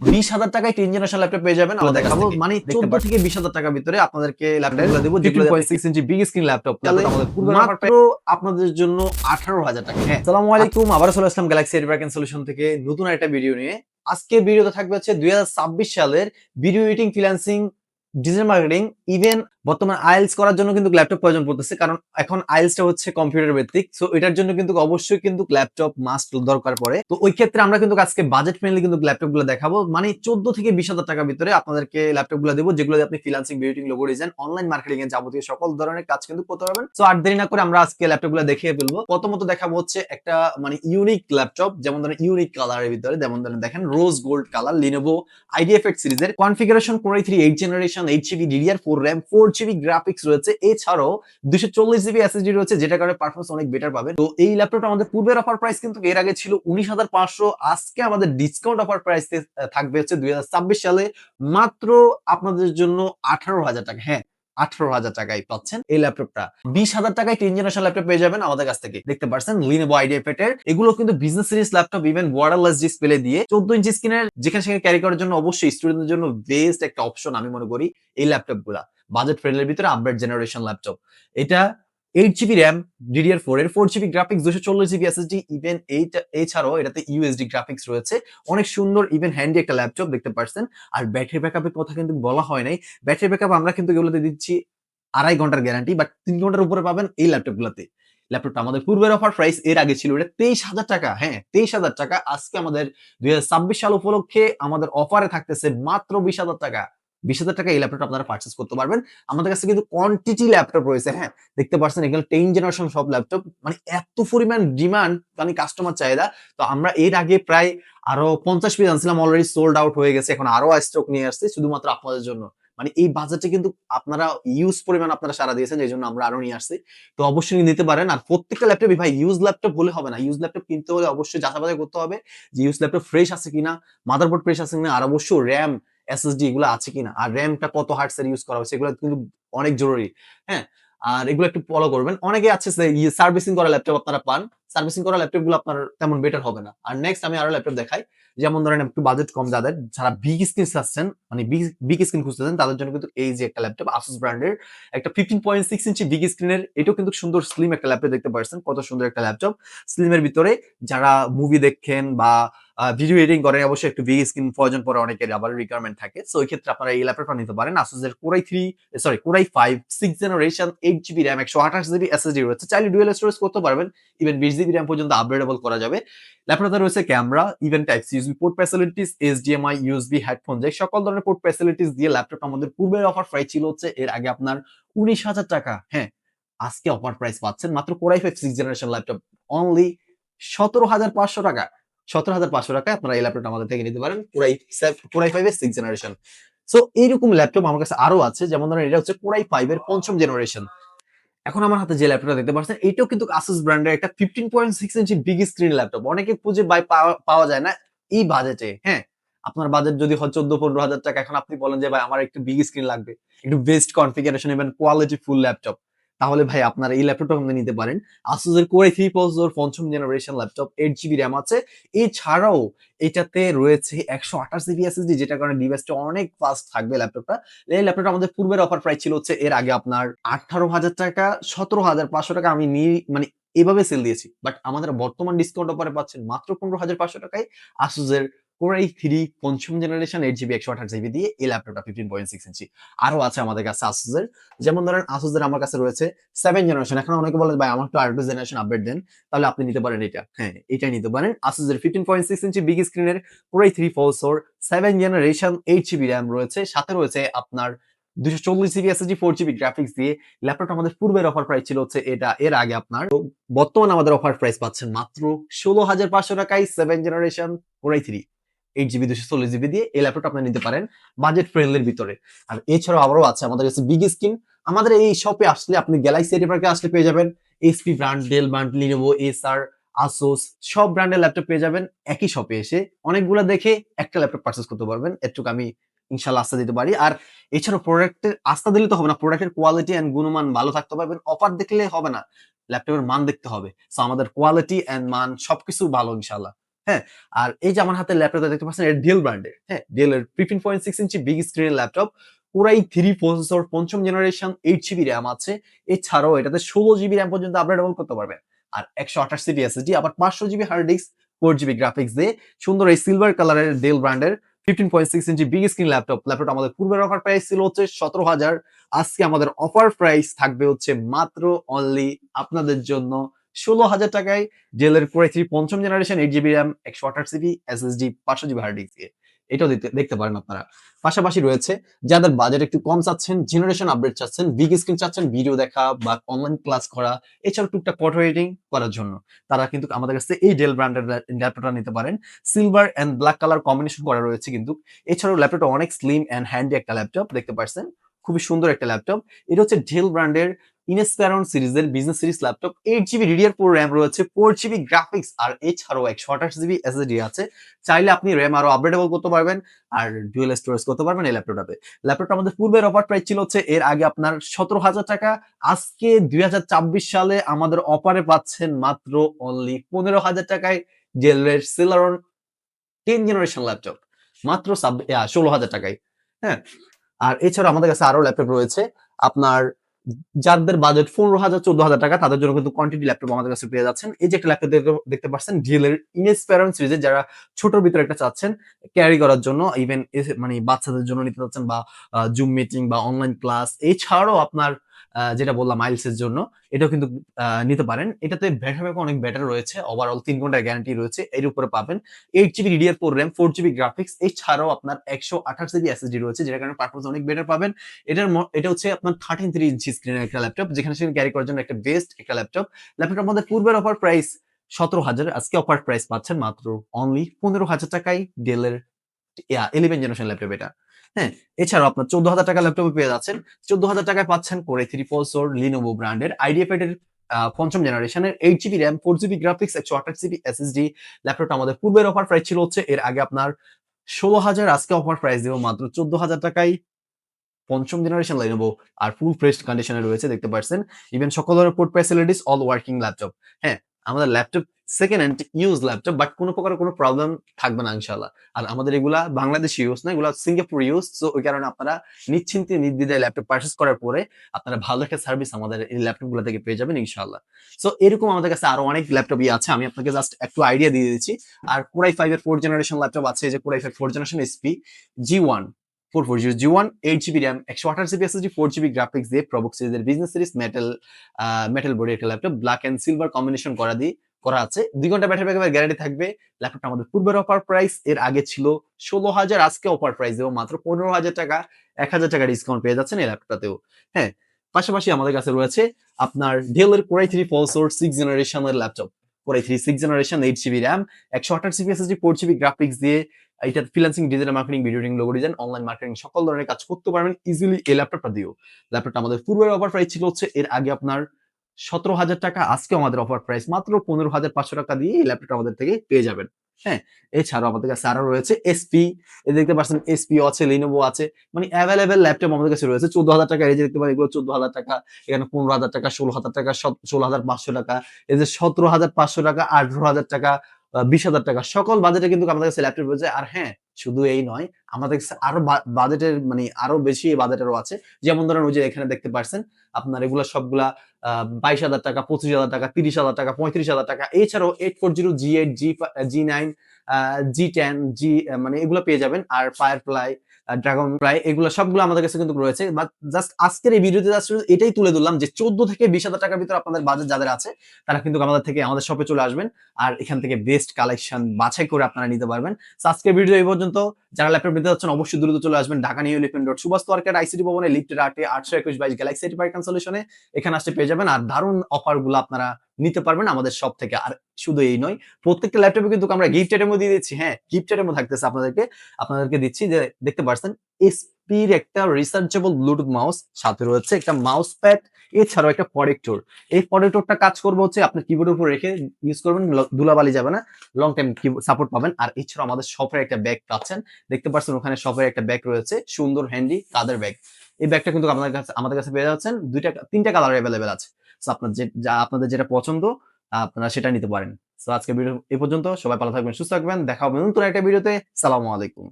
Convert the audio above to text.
বিশ হাজার টাকায় তিন জেনারেশন ল্যাপটপ পেয়ে যাবেন আমরা দেখাবো। মানে চোদ্দ থেকে বিশ হাজার টাকার ভিতরে আপনাদেরকে ল্যাপটপ দেবো যেগুলো six inch big screen laptop মাত্র আপনাদের জন্য আঠারো হাজার টাকা। হ্যাঁ। সালাম আলাইকুম আবার চলে আসলাম গ্যালাক্সি এডভার্কেন সলিউশন থেকে নতুন একটা ভিডিও নিয়ে। আজকে ভিডিওতে থাকবে হচ্ছে দুই হাজার ছাব্বিশ সালের video editing freelancing digital marketing even বর্তমান আইএলস করার জন্য কিন্তু ল্যাপটপ প্রয়োজন পড়তেছে, কারণ এখন আইএলসটা হচ্ছে কম্পিউটার ভিত্তিক সো এটার জন্য কিন্তু অবশ্যই কিন্তু ল্যাপটপ মাস্ট দরকার পড়ে। তো ওই ক্ষেত্রে আমরা কিন্তু আজকে বাজেট ফ্রেন্ডলি কিন্তু ল্যাপটপগুলো দেখাবো মানে চোদ্দ থেকে বিশ হাজার টাকার ভিতরে আপনাদেরকে ল্যাপটপগুলো দেবো, যেগুলো আপনি ফ্রিল্যান্সিং বিউটিং লোগো ডিজাইন অনলাইন মার্কেটিং এর যাবতীয় সকল ধরনের কাজ কিন্তু করতে পারবেন। সো আর দেরি না করে আমরা আজকে ল্যাপটপগুলো দেখিয়ে ফেলব। প্রথমত দেখাবো হচ্ছে একটা মানে ইউনিক ল্যাপটপ যেমন ধরেন ইউনিক কালারের ভিতরে, যেমন ধরেন দেখেন রোজ গোল্ড কালার লিনোভো আইডিএফএক্ট সিরিজের configuration core i three eight generation eight GB DDR four RAM four GB graphics রয়েছে। এছাড়াও দুশো চল্লিশ জিবি এসএসডি রয়েছে যেটা কারণে পারফরমেন্স অনেক বেটার পাবে তো এই ল্যাপটপটা আমাদের পূর্বের অফার প্রাইস কিন্তু এর আগে ছিল উনিশ হাজার পাঁচশো। আজকে আমাদের ডিসকাউন্ট অফার প্রাইস থাকবে হচ্ছে দুই হাজার ছাব্বিশ সালে। মাত্র আপনাদের জন্য আঠারো হাজার টাকা। হ্যাঁ আঠারো হাজার টাকায় পাচ্ছেন এই ল্যাপটপটা। বিশ হাজার টাকায় তিন জেনারেশন ল্যাপটপ পেয়ে যাবেন আমাদের কাছ থেকে। দেখতে পাচ্ছেন লিনোভো আইডিয়া পেটের। এগুলো কিন্তু business series laptop even wireless display দিয়ে। চোদ্দ ইঞ্চি স্ক্রিনের যেখানে সেখানে ক্যারি করার জন্য অবশ্যই স্টুডেন্টদের জন্য বেস্ট একটা অপশন আমি মনে করি এই ল্যাপটপগুলা বাজেট ফ্রেন্ডের ভিতরে আপডেট জেনারেশন ল্যাপটপ। এটা eight GB RAM DDR four এর ফোর জিবি গ্রাফিক্স দুশো চল্লিশ জিবি এসএসডি ইভেন এছাড়াও এটাতে ইউএসডি গ্রাফিক্স রয়েছে। অনেক সুন্দর ইভেন হ্যান্ডি একটা ল্যাপটপ দেখতে পাচ্ছেন আর ব্যাটারি ব্যাকআপের কথা কিন্তু বলা হয় নাই। ব্যাটারি ব্যাকআপ আমরা কিন্তু এগুলোতে দিচ্ছি আড়াই ঘণ্টার গ্যারান্টি বাট তিন ঘণ্টার উপরে পাবেন এই ল্যাপটপ গুলোতে। ল্যাপটপটা আমাদের পূর্বের অফার প্রাইস এর আগে ছিল, এটা তেইশ হাজার টাকা হ্যাঁ তেইশ হাজার টাকা। আজকে আমাদের দুই হাজার ছাব্বিশ সাল উপলক্ষে আমাদের অফারে থাকতেছে মাত্র বিশ হাজার টাকা। বিশ হাজার টাকা এই ল্যাপটপ আপনারা পার্চেস করতে পারবেন। আমাদের কাছে কিন্তু কোয়ান্টিটি ল্যাপটপ রয়েছে হ্যাঁ? দেখতে পাচ্ছেন এগুলো টেন জেনারেশন সব ল্যাপটপ মানে এত পরিমাণ ডিমান্ড মানে কাস্টমার চাহিদা তো আমরা এর আগে প্রায় আরও পঞ্চাশ পিস আনছিলাম অলরেডি সোল্ড আউট হয়ে গেছে, এখন আরও স্টক নিয়ে আসছে, শুধুমাত্র আপনাদের জন্য। মানে এই বাজেটে কিন্তু আপনারা ইউজ পরিমাণ আপনারা সারা দিয়েছেন এই জন্য আমরা আরও নিয়ে আসছি। তো অবশ্যই নিতে পারেন, আর প্রত্যেকটা ল্যাপটপই ভাই ইউজ ল্যাপটপ বলে হবে না। ইউজ ল্যাপটপ কিনতে হলে অবশ্যই যাচাই করতে হবে যে ইউজ ল্যাপটপ ফ্রেশ আছে কিনা মাদারবোর্ড ফ্রেশ আছে কিনা, আর অবশ্যই র্যাম এসএসডি এগুলো আছে কিনা? আর র্যামটা কত হার্টস এর ইউজ করা হচ্ছে এগুলো কিন্তু অনেক জরুরি। হ্যাঁ? আর এগুলো একটু ফলো করবেন। অনেকে আছে সার্ভিসিং করা ল্যাপটপ আপনারা পান। সার্ভিসিং করা ল্যাপটপগুলো আপনার তেমন বেটার হবে না। আর নেক্সট আমি আরও ল্যাপটপ দেখাই। যেমন ধরেন একটু বাজেট কম, যাদের যারা বিগ স্ক্রিন চাচ্ছেন মানে বিগ স্ক্রিন খুঁজতেছেন তাদের জন্য কিন্তু এই যে একটা ল্যাপটপ আসুস ব্র্যান্ডের একটা fifteen point six inch big স্ক্রিনের এটাও কিন্তু সুন্দর স্লিম একটা ল্যাপটপ দেখতে পাচ্ছেন কত সুন্দর একটা ল্যাপটপ স্লিমের ভিতরে যারা মুভি দেখেন বা ভিডিও এডিটিং করেন, অবশ্যই একটু বিগ স্ক্রিন প্রয়োজন পড়ে, অনেকের আবার রিকোয়ারমেন্ট থাকে। সো ওই ক্ষেত্রে আপনারা এই ল্যাপটপটা নিতে পারেন। আসুসের core i three sorry core i five six generation eight GB RAM একশো আঠাশ জিবি এসএসডি রয়েছে। চাইলে ডুয়েল স্টোরেজ করতে পারবেন। ইভেন বিশ জিবি র্যাম পর্যন্ত আপগ্রেডেবল করা যাবে। ল্যাপটপে রয়েছে camera even type C USB port facilities HDMI USB headphone যে সকল ধরনের পোর্ট ফ্যাসিলিটিস দিয়ে ল্যাপটপ আমাদের পূর্বের অফার প্রাইস ছিল হচ্ছে এর আগে আপনার উনিশ হাজার টাকা। হ্যাঁ আজকে অফার প্রাইস পাচ্ছেন মাত্র core i five six generation laptop only সতেরো হাজার পাঁচশো টাকা। সতেরো হাজার পাঁচশো টাকা আপনারা এই ল্যাপটপ আমাদের থেকে নিতে পারেন core i core i five এর সিক্স জেনারেশন সো এইরকম ল্যাপটপ আমার কাছে আরও আছে, যেমন ধরেন এটা হচ্ছে কোরাই ফাইভ এর পঞ্চম জেনারেশন এখন আমার হাতে যে ল্যাপটপটা দেখতে পাচ্ছেন, এটাও কিন্তু আসুস ব্র্যান্ডের একটা fifteen point six inch big screen laptop অনেকে খুঁজে বাই পাওয়া যায় না এই বাজেটে হ্যাঁ? আপনার বাজেট যদি হয় চোদ্দ পনেরো হাজার টাকা, এখন আপনি বলেন যে, ভাই, আমার একটু বিগ স্ক্রিন লাগবে। একটু বেস্ট কনফিগারেশন এবং কোয়ালিটি ফুল ল্যাপটপ তাহলে ভাই আপনারা এই ল্যাপটপটা আপনি নিতে পারেন। আসুসের কোরে থ্রি প্রসেসর পঞ্চম generation laptop eight GB RAM আছে। এছাড়াও এটাতে রয়েছে একশো আঠাশ জিবি এসএসডি যেটা কারণে ডিভাইসটা অনেক ফাস্ট থাকবে ল্যাপটপটা এই ল্যাপটপটা আমাদের পূর্বের অফার প্রাইস ছিল হচ্ছে এর আগে আপনার আঠারো হাজার টাকা, সতেরো হাজার পাঁচশো টাকা আমি মানে এভাবে সেল দিয়েছি। বাট আমাদের বর্তমান ডিসকাউন্ট অফারে পাচ্ছেন মাত্র পনেরো হাজার পাঁচশো টাকায় আসুসের কোরাই থ্রি পঞ্চম জেনারেশন এইট জিবি একশো আঠাশ জিবি দিয়ে এই ল্যাপটপটা ফিফটিন পয়েন্ট সিক্স ইঞ্চি আরও আছে আমাদের কাছে আসুসের যেমন ধরেন আসুসের আমার কাছে রয়েছে সেভেন জেনারেশন এখন অনেকে বলে, ভাই আমার একটু আর জেনারেশন আপডেট দেন, তাহলে আপনি নিতে পারেন এটা। হ্যাঁ এটাই নিতে পারেন। আসুসের fifteen point six inch big স্ক্রিনের core i three four seven generation eight GB RAM রয়েছে। সাথে রয়েছে আপনার দুশো চল্লিশ GB SSD four GB graphics দিয়ে। ল্যাপটপটা আমাদের পূর্বের অফার প্রাইস ছিল হচ্ছে এটা, এর আগে আপনার। বর্তমানে আমাদের অফার প্রাইস পাচ্ছেন মাত্র ষোলো হাজার পাঁচশো টাকায় seven generation core i three eight GB দুশো চল্লিশ জিবি দিয়ে এই ল্যাপটপ আপনি নিতে পারেন বাজেট ফ্রেন্ডলির ভিতরে। আর এছাড়াও আবারও আছে আমাদের কাছে বিগ স্ক্রিন আমাদের এই শপে আসলে আপনি গ্যালাক্সি এটি আসলে পেয়ে যাবেন। HP brand Dell brand Lenovo SR Asus সব ব্র্যান্ডের ল্যাপটপ পেয়ে যাবেন। একই শপে এসে অনেকগুলো দেখে একটা ল্যাপটপ পারচেস করতে পারবেন। এটুকু আমি ইনশাল্লাহ আস্থা দিতে পারি। আর এছাড়াও প্রোডাক্টের আস্থা দিলে তো হবে না। প্রোডাক্টের কোয়ালিটি অ্যান্ড গুণমান ভালো থাকতে পারবেন অফার দেখলে হবে না। ল্যাপটপের মান দেখতে হবে। সো আমাদের কোয়ালিটি অ্যান্ড মান সবকিছু ভালো ইনশাল্লাহ হ্যাঁ আর এই যে আমার হাতে ল্যাপটপ দেখতে পাচ্ছেন, এটা ডেল ব্র্যান্ডের হ্যাঁ ডেল এর fifteen point six inch big স্ক্রিনের ল্যাপটপ পুরাই থ্রি প্রসেসর পঞ্চম জেনারেশন এইট জিবি র্যাম আছে। এছাড়াও এটাতে ষোলো জিবি র্যাম পর্যন্ত আপগ্রেডেবল করতে পারবেন। আর একশো আঠাশ সিটি এসএসডি আবার পাঁচশো GB hard disk four GB graphics দিয়ে। সুন্দর এই সিলভার কালারের ডেল ব্র্যান্ডের fifteen point six inch big screen laptop laptop আমাদের পূর্বের অফার প্রাইস ছিল হচ্ছে সতেরো হাজার। আজকে আমাদের অফার প্রাইস থাকবে হচ্ছে মাত্র অনলি আপনাদের জন্য ষোলো হাজার টাকায় ডেলের কোরে থ্রি পঞ্চম জেনারেশন এইট জিবি র্যাম একশো আঠাশ জিবি এসএসডি পাঁচশো জিবি হার্ড ডিস্ক দিয়ে। এটাও দেখতে- পারেন আপনারা। পাশাপাশি রয়েছে, যাদের বাজেট একটু কম চাচ্ছেন জেনারেশন আপডেট চাচ্ছেন বিগ স্ক্রিন চাচ্ছেন ভিডিও দেখা বা অনলাইন ক্লাস করা, এছাড়াও টুকটাক ফটো এডিটিং করার জন্য। তারা কিন্তু আমাদের কাছে এই ডেল ব্র্যান্ডের ল্যাপটপটা নিতে পারেন। Silver and black colour combination করা রয়েছে কিন্তু। এছাড়াও ল্যাপটপটা অনেক স্লিম এন্ড হ্যান্ডি একটা ল্যাপটপ দেখতে পাচ্ছেন? খুবই সুন্দর একটা ল্যাপটপ এটা হচ্ছে ডেল ব্র্যান্ডের ইনস্প্যারন সিরিজের business series laptop eight GB DDR four RAM রয়েছে ফোর জিবি গ্রাফিক্স আর এছাড়াও একশো আঠাশ জিবি এসএসডি আছে। চাইলে আপনি র্যাম আরও আপডেটেবল করতে পারবেন, আর ডুয়েল স্টোরেজ করতে পারবেন এই ল্যাপটপটাতে ল্যাপটপটা আমাদের পূর্বের অফার প্রাইস ছিল হচ্ছে, এর আগে আপনার সতেরো হাজার টাকা, আজকে দুই সালে আমাদের অফারে পাচ্ছেন মাত্র অনলি পনেরো হাজার টাকায় জেলের সিলারন টেন জেনারেশন ল্যাপটপ মাত্র ষোলো হাজার টাকায় হ্যাঁ। আর এছাড়া আমাদের কাছে আরও ল্যাপটপ রয়েছে, আপনার যাদের বাজেট পনেরো হাজার, চোদ্দ হাজার টাকা, তাদের জন্য কিন্তু কোয়ান্টিটি ল্যাপটপ আমাদের কাছে পেয়ে যাচ্ছেন। এই যে একটা ল্যাপটপ দেখতে পাচ্ছেন ডিএলের ইনস্প্যারন সিরিজে যারা ছোটর ভিতরে একটা চাচ্ছেন ক্যারি করার জন্য ইভেন মানে বাচ্চাদের জন্য নিতে চাচ্ছেন বা জুম মিটিং বা অনলাইন ক্লাস এছাড়াও আপনার যেটা বললাম মাইলসের জন্য, এটাও কিন্তু নিতে পারেন। এটাতে ব্যাটারি ব্যাকআপ অনেক বেটার রয়েছে। ওভারঅল তিন ঘণ্টার গ্যারান্টি রয়েছে। এর উপরে পাবেন eight GB DDR four RAM four GB graphics এছাড়াও আপনার একশো আঠাশ জিবি এসএসডি রয়েছে, যেটার কারণে পারফরমেন্স অনেক বেটার পাবেন। এটার এটা হচ্ছে আপনার থার্টিন থ্রি ইঞ্চি স্ক্রিনের একটা ল্যাপটপ যেখানে সেখানে ক্যারি করার জন্য একটা বেস্ট একটা ল্যাপটপ ল্যাপটপের মধ্যে পূর্বের অফার প্রাইস সতেরো হাজার, আজকে অফার প্রাইস পাচ্ছেন মাত্র অনলি পনেরো হাজার টাকায় ডেলের ইলেভেন জেনারেশন ল্যাপটপ এটা। হ্যাঁ এছাড়াও আপনার চোদ্দ হাজার টাকা ল্যাপটপ পেয়ে যাচ্ছেন। চোদ্দ হাজার টাকায় পাচ্ছেন করে থ্রি পলসোর লিনোভো ব্র্যান্ডের আইডিয়া আহ, পঞ্চম জেনারেশনের eight GB RAM four GB graphics একশো আঠাশ জিবি এসএসডি ল্যাপটপটা আমাদের পূর্বের অফার প্রাইস ছিল হচ্ছে এর আগে আপনার ষোলো হাজার আজকে অফার প্রাইস দেবো মাত্র চোদ্দ হাজার টাকায় পঞ্চম জেনারেশন লাইনেবো আর ফুল ফ্রেশ কন্ডিশনে রয়েছে দেখতে পাচ্ছেন। ইভেন সকল ধরনের port facilities all working laptop হ্যাঁ আমাদের laptop second hand use laptop but কোনো প্রকার কোনো প্রবলেম থাকবে না ইনশাল্লাহ আর আমাদের এগুলা বাংলাদেশি ইউজ না, এগুলা সিঙ্গাপুর ইউজ তো ওই কারণে আপনারা নিশ্চিন্তে নির্দ্বিধায় ল্যাপটপ পারচেস করার পরে আপনারা ভালো একটা সার্ভিস আমাদের এই ল্যাপটপগুলো থেকে পেয়ে যাবেন ইনশাল্লাহ সো এরকম আমাদের কাছে আরও অনেক ল্যাপটপই আছে, আমি আপনাকে জাস্ট একটু আইডিয়া দিয়ে দিচ্ছি আর কোরাই ফাইভ এর ফোর জেনারেশন ল্যাপটপ আছে যে core i five four generation HP G one four four zero G one eight GB RAM একশো আঠাশ GB SSD four GB graphics দিয়ে প্রবুক সিরিজের business series metal metal body একটা laptop black and silver combination করা দিয়ে করা আছে। দুই ঘণ্টা ব্যাটারি ব্যাকআপের গ্যারান্টি থাকবে। ল্যাপটপটা আমাদের পূর্বের অফার প্রাইস এর আগে ছিল ষোলো হাজার, আজকে অফার প্রাইস দেবো মাত্র পনেরো হাজার টাকা। এক হাজার টাকা ডিসকাউন্ট পেয়ে যাচ্ছেন এই ল্যাপটপটাতেও হ্যাঁ পাশাপাশি আমাদের কাছে রয়েছে আপনার ডেলের core i three four six জেনারেশনের ল্যাপটপ এইট জিবি র্যাম একশো ফোর জিবি গ্রাফিক্স দিয়ে এটা ডিজিটাল ভিডিও অনলাইন সকল ধরনের কাজ করতে ইজিলি এই ল্যাপটপটা আমাদের পূর্বের হচ্ছে, এর আগে আপনার সতেরো হাজার টাকা আজকে আমাদের মাত্র পনেরো হাজার পাঁচশো টাকা দিয়ে এই আমাদের থেকে পেয়ে যাবেন। হ্যাঁ এছাড়াও আমাদের কাছে আরও রয়েছে এসপি এই দেখতে পাচ্ছেন এসপি আছে লিনোভো আছে মানে অ্যাভেলেবেল ল্যাপটপ আমাদের কাছে রয়েছে চোদ্দ হাজার টাকা এই যে দেখতে পারেন এগুলো চোদ্দ হাজার টাকা, এখানে পনেরো হাজার টাকা ষোলো হাজার টাকা ষোলো হাজার পাঁচশো টাকা, এই যে সতেরো হাজার পাঁচশো টাকা আঠারো হাজার টাকা বিশ হাজার টাকা। সকল বাজেটে কিন্তু আমাদের কাছে ল্যাপটপ রয়েছে। আর হ্যাঁ শুধু এই নয়, আমাদের কাছে আরও বাজেটের মানে আরও বেশি বাজেটেরও আছে। যেমন ধরেন ওই যে এখানে দেখতে পাচ্ছেন আপনার এগুলা সবগুলা বাইশ হাজার টাকা, পঁচিশ হাজার টাকা, তিরিশ হাজার টাকা, পঁয়ত্রিশ হাজার টাকা। এছাড়াও eight four zero G eight G G nine G ten G মানে এগুলো পেয়ে যাবেন। আর ফায়ার ফ্লাই ড্রাগন ফ্লাই এগুলো সবগুলো আমাদের কাছে কিন্তু রয়েছে। বাট জাস্ট আজকের এই ভিডিওতে জাস্ট এটাই তুলে দিলাম যে চোদ্দ থেকে বিশ হাজার টাকার ভিতরে আপনাদের বাজেট যাদের আছে, তারা কিন্তু আমাদের থেকে আমাদের শপে চলে আসবেন আর এখান থেকে বেস্ট কালেকশন বাছাই করে আপনারা নিতে পারবেন। আজকের ভিডিও এই পর্যন্ত। যারা ল্যাপটপ নিতে যাচ্ছেন, অবশ্যই দ্রুত চলে আসবেন ঢাকা নিউ লিফেন রোড সুভাষ তোয়ার্কের আইসিটি ভবনে লিফটের আটে আটশো একুশ বাইশ গ্যালাক্সি এটি সলিউশনে এখানে আসতে পেয়ে যাবেন। আর দারুণ অফারগুলো আপনারা নিতে পারবেন আমাদের সব থেকে আর শুধু এই নয়, প্রত্যেকটা ল্যাপটপে কিন্তু আমরা গিফট আইটেমও দিয়ে দিচ্ছি। হ্যাঁ গিফট আইটেমও থাকতেছে আপনাদেরকে আপনাদেরকে দিচ্ছি যে, দেখতে পাচ্ছেন এসপির একটা রিসার্চেবল ব্লুটুথ মাউস সাথে রয়েছে একটা মাউস প্যাড এছাড়াও একটা প্রোডেক্টর এই প্রোডেক্টরটা কাজ করবে হচ্ছে আপনার কিবোর্ডের উপর রেখে ইউজ করবেন ধুলাবালি যাবে না লং টাইম সাপোর্ট পাবেন। আর এছাড়াও আমাদের শপের একটা ব্যাগ পাচ্ছেন, দেখতে পাচ্ছেন ওখানে শপের একটা ব্যাগ রয়েছে, সুন্দর হ্যান্ডি কাদের ব্যাগ এই ব্যাগটা কিন্তু আপনাদের কাছে, আমাদের কাছে পেয়ে যাচ্ছেন, দুইটা, তিনটা কালার অ্যাভেলেবেল আছে। আপনার যে, যা আপনাদের যেটা পছন্দ, আপনারা সেটা নিতে পারেন। তো আজকে ভিডিও এই পর্যন্ত সবাই ভালো থাকবেন, সুস্থ থাকবেন। দেখা হবে নতুন একটা ভিডিওতে। সালামু আলাইকুম।